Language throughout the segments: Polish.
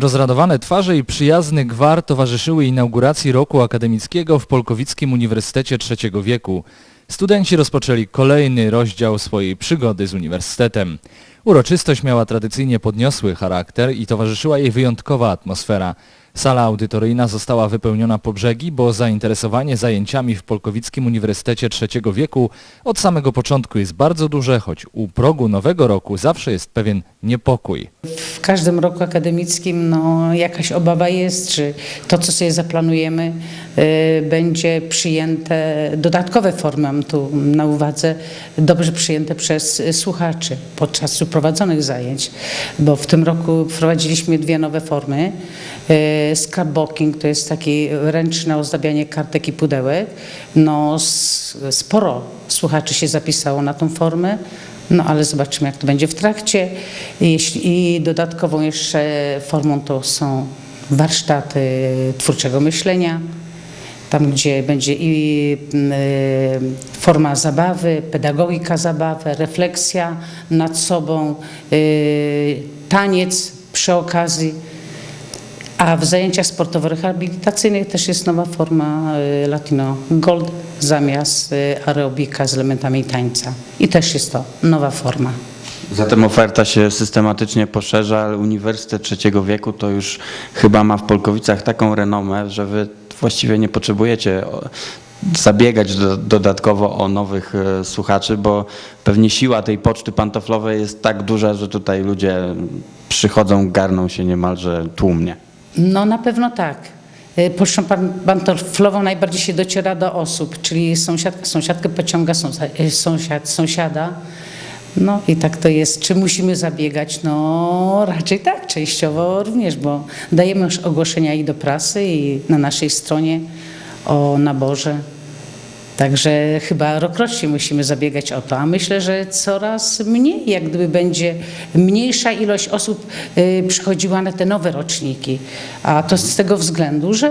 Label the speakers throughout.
Speaker 1: Rozradowane twarze i przyjazny gwar towarzyszyły inauguracji roku akademickiego w Polkowickim Uniwersytecie III wieku. Studenci rozpoczęli kolejny rozdział swojej przygody z uniwersytetem. Uroczystość miała tradycyjnie podniosły charakter i towarzyszyła jej wyjątkowa atmosfera. Sala audytoryjna została wypełniona po brzegi, bo zainteresowanie zajęciami w Polkowickim Uniwersytecie III wieku od samego początku jest bardzo duże, choć u progu nowego roku zawsze jest pewien niepokój.
Speaker 2: W każdym roku akademickim no, jakaś obawa jest, czy to, co sobie zaplanujemy, y, będzie przyjęte, dodatkowe formy mam tu na uwadze, dobrze przyjęte przez słuchaczy podczas prowadzonych zajęć, bo w tym roku wprowadziliśmy dwie nowe formy. Y, Scrapbooking to jest takie ręczne ozdabianie kartek i pudełek. No, sporo słuchaczy się zapisało na tą formę. No ale zobaczymy, jak to będzie w trakcie. Jeśli, I dodatkową jeszcze formą to są warsztaty twórczego myślenia, tam gdzie będzie i y, forma zabawy, pedagogika zabawy, refleksja nad sobą, y, taniec przy okazji. A w zajęciach sportowo-rehabilitacyjnych też jest nowa forma y, Latino Gold zamiast y, aerobika z elementami tańca. I też jest to nowa forma.
Speaker 3: Zatem oferta się systematycznie poszerza, ale Uniwersytet Trzeciego Wieku to już chyba ma w Polkowicach taką renomę, że wy właściwie nie potrzebujecie zabiegać do, dodatkowo o nowych e, słuchaczy, bo pewnie siła tej poczty pantoflowej jest tak duża, że tutaj ludzie przychodzą, garną się niemalże tłumnie.
Speaker 2: No na pewno tak. Y, Pocztą pan- pantoflową najbardziej się dociera do osób, czyli sąsiadka sąsiadkę pociąga y, sąsiad, sąsiada. No i tak to jest. Czy musimy zabiegać? No raczej tak, częściowo również, bo dajemy już ogłoszenia i do prasy, i na naszej stronie o naborze. Także chyba rokrocznie musimy zabiegać o to, a myślę, że coraz mniej, jak gdyby będzie mniejsza ilość osób y, przychodziła na te nowe roczniki. A to z tego względu, że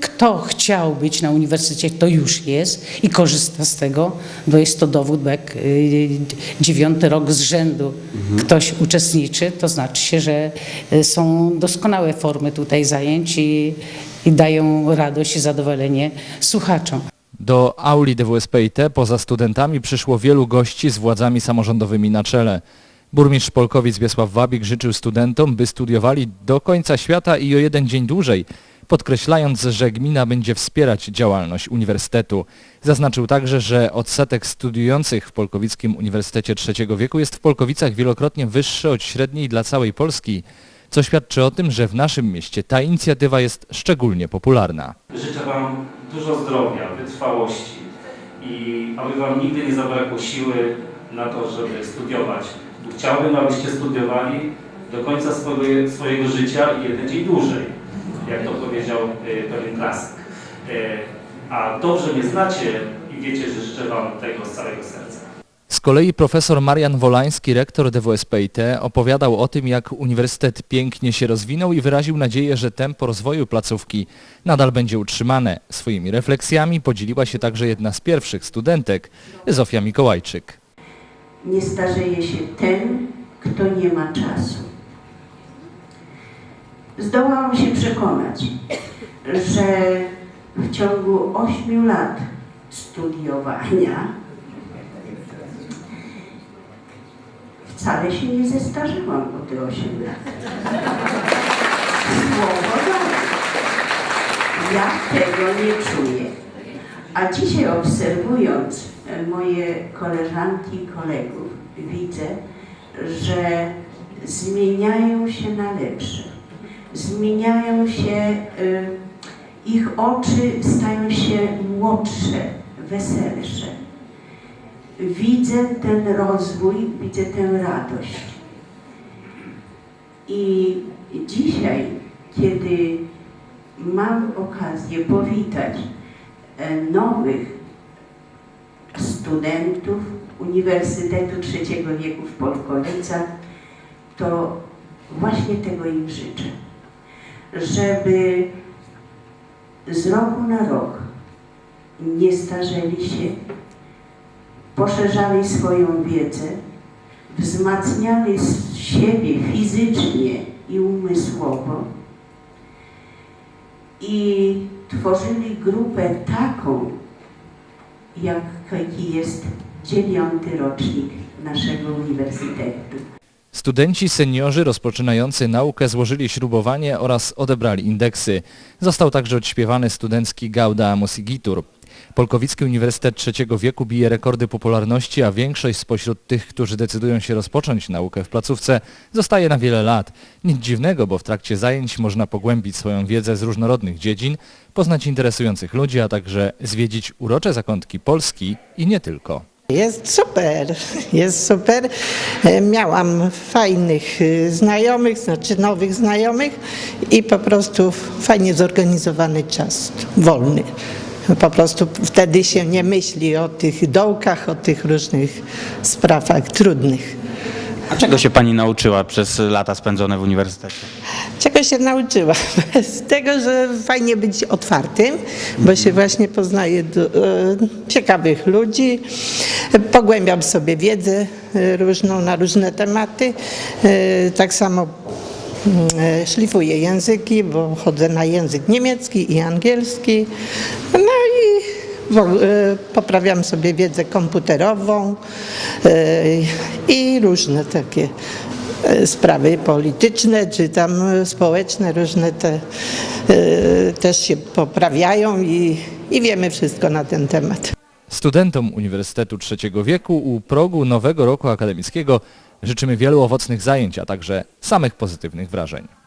Speaker 2: kto chciał być na uniwersytecie, to już jest i korzysta z tego, bo jest to dowód, bo jak y, dziewiąty rok z rzędu ktoś uczestniczy, to znaczy się, że y, są doskonałe formy tutaj zajęć i, i dają radość i zadowolenie słuchaczom.
Speaker 1: Do auli DWSPIT poza studentami przyszło wielu gości z władzami samorządowymi na czele. Burmistrz Polkowic Wiesław Wabik życzył studentom, by studiowali do końca świata i o jeden dzień dłużej, podkreślając, że gmina będzie wspierać działalność uniwersytetu. Zaznaczył także, że odsetek studiujących w Polkowickim Uniwersytecie III wieku jest w Polkowicach wielokrotnie wyższy od średniej dla całej Polski, co świadczy o tym, że w naszym mieście ta inicjatywa jest szczególnie popularna.
Speaker 4: Życzę Wam dużo zdrowia, wytrwałości i aby Wam nigdy nie zabrakło siły na to, żeby studiować. Chciałbym, abyście studiowali do końca swojego, swojego życia i jeden dzień dłużej, jak to powiedział e, pewien klasyk. E, A dobrze mnie znacie i wiecie, że życzę Wam tego z całego serca.
Speaker 1: Z kolei profesor Marian Wolański, rektor DWSPIT, opowiadał o tym, jak uniwersytet pięknie się rozwinął i wyraził nadzieję, że tempo rozwoju placówki nadal będzie utrzymane. Swoimi refleksjami podzieliła się także jedna z pierwszych studentek, Zofia Mikołajczyk.
Speaker 5: Nie starzeje się ten, kto nie ma czasu. Zdołałam się przekonać, że w ciągu ośmiu lat studiowania wcale się nie zestarzyłam o te osiem lat. Słowo. Ja tego nie czuję. A dzisiaj obserwując e, moje koleżanki i kolegów, widzę, że zmieniają się na lepsze. Zmieniają się, e, ich oczy stają się młodsze, weselsze. Widzę ten rozwój, widzę tę radość. I dzisiaj, kiedy mam okazję powitać e, nowych studentów Uniwersytetu Trzeciego Wieku w Polkowicach, to właśnie tego im życzę. Żeby z roku na rok nie starzeli się, poszerzali swoją wiedzę, wzmacniali siebie fizycznie i umysłowo, i tworzyli grupę taką, jak, jaki jest dziewiąty rocznik naszego uniwersytetu.
Speaker 1: Studenci seniorzy rozpoczynający naukę złożyli śrubowanie oraz odebrali indeksy. Został także odśpiewany studencki Gauda Musigitur. Polkowicki Uniwersytet Trzeciego Wieku bije rekordy popularności, a większość spośród tych, którzy decydują się rozpocząć naukę w placówce, zostaje na wiele lat. Nic dziwnego, bo w trakcie zajęć można pogłębić swoją wiedzę z różnorodnych dziedzin, poznać interesujących ludzi, a także zwiedzić urocze zakątki Polski i nie tylko.
Speaker 6: Jest super, jest super. E, Miałam fajnych y, znajomych, znaczy nowych znajomych i po prostu fajnie zorganizowany czas, wolny. Po prostu wtedy się nie myśli o tych dołkach, o tych różnych sprawach trudnych.
Speaker 3: A czego się pani nauczyła przez lata spędzone w uniwersytecie?
Speaker 6: Czego się nauczyłam? Z tego, że fajnie być otwartym, bo się właśnie poznaje e, ciekawych ludzi, pogłębiam sobie wiedzę e, różną na różne tematy. E, tak samo mm, szlifuję języki, bo chodzę na język niemiecki i angielski. No poprawiam sobie wiedzę komputerową e, i różne takie e, sprawy polityczne czy tam e, społeczne, różne te e, też się poprawiają i, i wiemy wszystko na ten temat.
Speaker 1: Studentom Uniwersytetu Trzeciego Wieku u progu nowego roku akademickiego życzymy wielu owocnych zajęć, a także samych pozytywnych wrażeń.